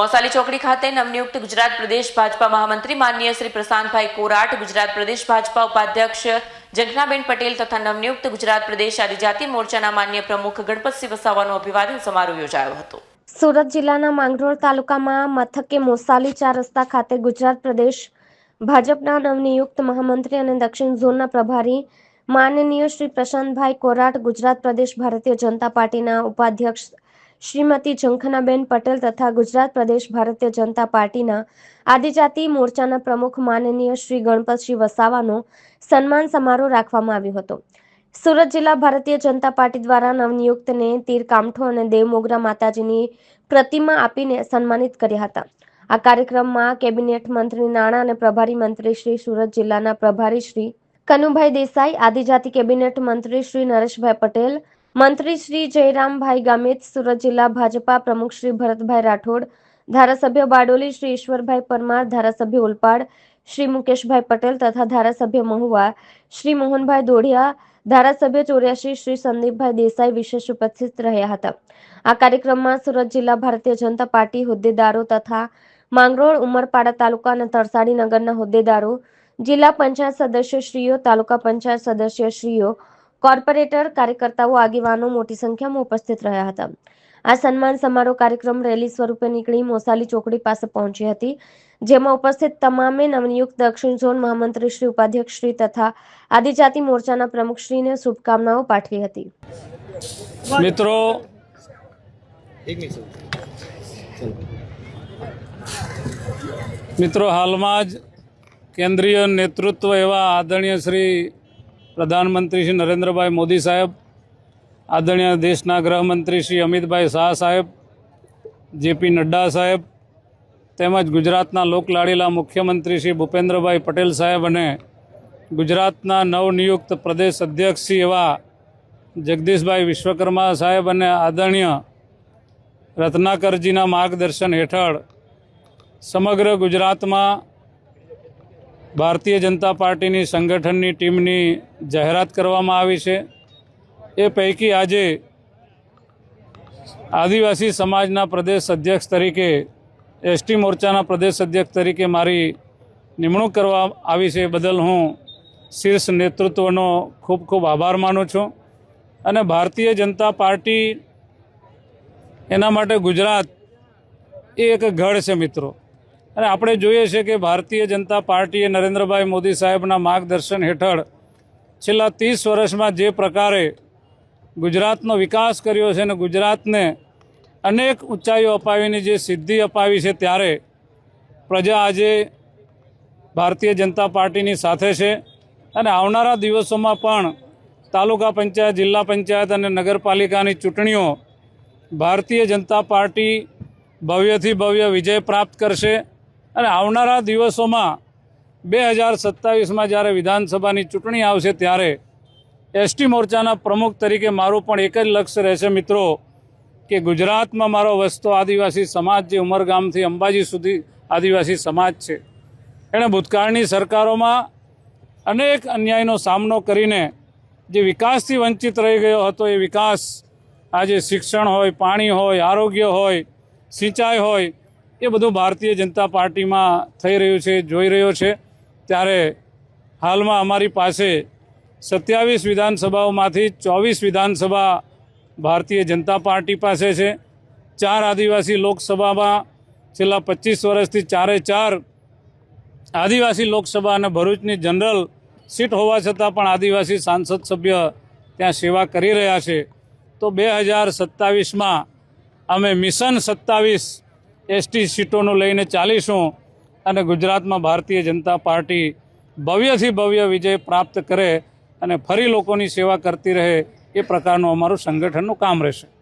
મોસાલી ચોકડી ખાતે નવનિયુક્ત ગુજરાત પ્રદેશ ભાજપા મહામંત્રી માનનીય શ્રી પ્રશાંતભાઈ કોરાટ, ગુજરાત પ્રદેશ ભાજપા ઉપાધ્યક્ષ જંખનાબેન પટેલ તથા નવનિયુક્ત ગુજરાત પ્રદેશ આદિજાતિ મોરચાના માન્ય પ્રમુખ ગણપતસિંહ વસાવાનો અભિવાદન સમારોહ યોજાયો હતો. સુરત જિલ્લાના માંગરોળ તાલુકામાં મથકે મોસાલી ચાર રસ્તા ખાતે ગુજરાત પ્રદેશ ભાજપના નવનિયુક્ત મહામંત્રી અને દક્ષિણ ઝોનના પ્રભારી માનનીય શ્રી પ્રશાંતભાઈ કોરાટ, ગુજરાત પ્રદેશ ભારતીય જનતા પાર્ટીના ઉપાધ્યક્ષ શ્રીમતી ઝંખનાબેન પટેલ તથા ગુજરાત પ્રદેશ ભારતીય જનતા પાર્ટીના આદિજાતિ મોરચાના પ્રમુખ માનનીય શ્રી ગણપતસિંહ વસાવાનો સન્માન સમારોહ રાખવામાં આવ્યો હતો. સુરત જિલ્લા ભારતીય જનતા પાર્ટી દ્વારા નવનિયુક્તને તીર કામઠો અને દેવમોગરા માતાજીની પ્રતિમા આપીને સન્માનિત કર્યા હતા. આ કાર્યક્રમમાં કેબિનેટ મંત્રી નાણાં અને પ્રભારી મંત્રી શ્રી સુરત જિલ્લાના પ્રભારી શ્રી કનુભાઈ દેસાઈ, આદિજાતિ કેબિનેટ મંત્રી શ્રી નરેશભાઈ પટેલ મંત્રી શ્રી જયરામભાઈ ગામિત, સુરત જિલ્લા ભાજપા પ્રમુખ શ્રી ભરતભાઈ રાઠોડ, ધારાસભ્ય બારડોલી શ્રી ઈશ્વરભાઈ પરમાર, ધારાસભ્ય ઉલપાડ, શ્રી મુકેશભાઈ પટેલ તથા ધારાસભ્ય મહુવા, શ્રી મોહનભાઈ દોઢિયા, ધારાસભ્ય ચોર્યાસી શ્રી સંદીપભાઈ દેસાઈ વિશેષ ઉપસ્થિત રહ્યા હતા. આ કાર્યક્રમમાં સુરત જિલ્લા ભારતીય જનતા પાર્ટી હોદ્દેદારો તથા માંગરોળ, ઉમરપાડા તાલુકા અને તરસાડી નગરના હોદ્દેદારો, જિલ્લા પંચાયત સદસ્યશ્રીઓ, તાલુકા પંચાયત સદસ્યશ્રીઓ કોર્પોરેટર કાર્યકર્તાઓ આગેવાનો મોટી સંખ્યામાં ઉપસ્થિત રહ્યા હતા. આ સન્માન સમારોહ કાર્યક્રમ રેલી સ્વરૂપે નીકળી મોસાલી ચોકડી પાસે પહોંચી હતી જેમાં ઉપસ્થિત તમામે નવનિયુક્ત દક્ષિણ ઝોન મહામંત્રી શ્રી ઉપાધ્યક્ષ શ્રી તથા આદિજાતિ મોરચાના પ્રમુખશ્રીને શુભકામનાઓ પાઠવી હતી. મિત્રો એક મિનિટ સર. મિત્રો હાલમાં જ કેન્દ્રીય નેતૃત્વ એવા આદરણીય શ્રી પ્રધાનમંત્રી શ્રી નરેન્દ્રભાઈ મોદી સાહેબ, આદરણીય દેશના ગૃહમંત્રી શ્રી અમિતભાઈ શાહ સાહેબ, જેપી નડ્ડા સાહેબ, તેમજ ગુજરાતના લોકલાડીલા મુખ્યમંત્રી શ્રી ભૂપેન્દ્રભાઈ પટેલ સાહેબ અને ગુજરાતના નવનિયુક્ત પ્રદેશ અધ્યક્ષ શ્રી એવા જગદીશભાઈ વિશ્વકર્મા સાહેબ અને આદરણીય રત્નાકરજીના માર્ગદર્શન હેઠળ સમગ્ર ગુજરાતમાં ભારતીય જનતા પાર્ટીની સંગઠનની ટીમની જાહેરાત કરવામાં આવી છે. એ પૈકી આજે આદિવાસી સમાજના પ્રદેશ અધ્યક્ષ તરીકે, એસટી મોરચાના પ્રદેશ અધ્યક્ષ તરીકે મારી નિમણૂક કરવા આવી છે. બદલ હું શીર્ષ નેતૃત્વનો ખૂબ ખૂબ આભાર માનું છું. અને ભારતીય જનતા પાર્ટી એના માટે ગુજરાત એ એક ગઢ છે મિત્રો. અને આપણે જોઈએ છે કે ભારતીય જનતા પાર્ટીએ નરેન્દ્રભાઈ મોદી સાહેબના માર્ગદર્શન હેઠળ છેલ્લા ત્રીસ વર્ષમાં જે પ્રકારે ગુજરાતનો વિકાસ કર્યો છે અને ગુજરાતને અનેક ઊંચાઈઓ અપાવીને જે સિદ્ધિ અપાવી છે ત્યારે પ્રજા આજે ભારતીય જનતા પાર્ટીની સાથે છે અને આવનારા દિવસોમાં પણ તાલુકા પંચાયત, જિલ્લા પંચાયત અને નગરપાલિકાની ચૂંટણીઓ ભારતીય જનતા પાર્ટી ભવ્યથી ભવ્ય વિજય પ્રાપ્ત કરશે. અને આવનારા દિવસોમાં બે હજાર સત્તાવીસમાં જ્યારે વિધાનસભાની ચૂંટણી આવશે ત્યારે એસટી મોરચાના પ્રમુખ તરીકે મારું પણ એક જ લક્ષ્ય રહેશે, મિત્રો, કે ગુજરાતમાં મારો વસતો આદિવાસી સમાજ જે ઉમરગામથી અંબાજી સુધી આદિવાસી સમાજ છે. એણે ભૂતકાળની સરકારોમાં અનેક અન્યાયનો સામનો કરીને જે વિકાસથી વંચિત રહી ગયો હતો, એ વિકાસ આજે શિક્ષણ હોય, પાણી હોય, આરોગ્ય હોય, સિંચાઈ હોય એ બધું ભારતીય જનતા પાર્ટીમાં થઈ રહ્યું છે, જોઈ રહ્યો છે. ત્યારે હાલમાં અમારી પાસે સત્યાવીસ વિધાનસભાઓમાંથી ચોવીસ વિધાનસભા ભારતીય જનતા પાર્ટી પાસે છે. ચાર આદિવાસી લોકસભામાં છેલ્લા પચીસ વર્ષથી ચારે ચાર આદિવાસી લોકસભા અને ભરૂચની જનરલ સીટ હોવા છતાં પણ આદિવાસી સાંસદ સભ્ય ત્યાં સેવા કરી રહ્યા છે. તો બે હજાર સત્તાવીસમાં અમે મિશન સત્તાવીસ એસટી સીટોનું લઈને ચાલીશું અને ગુજરાતમાં ભારતીય જનતા પાર્ટી ભવ્યથી ભવ્ય વિજય પ્રાપ્ત કરે અને ફરી લોકોની સેવા કરતી રહે એ પ્રકારનું અમારું સંગઠનનું કામ રહેશે.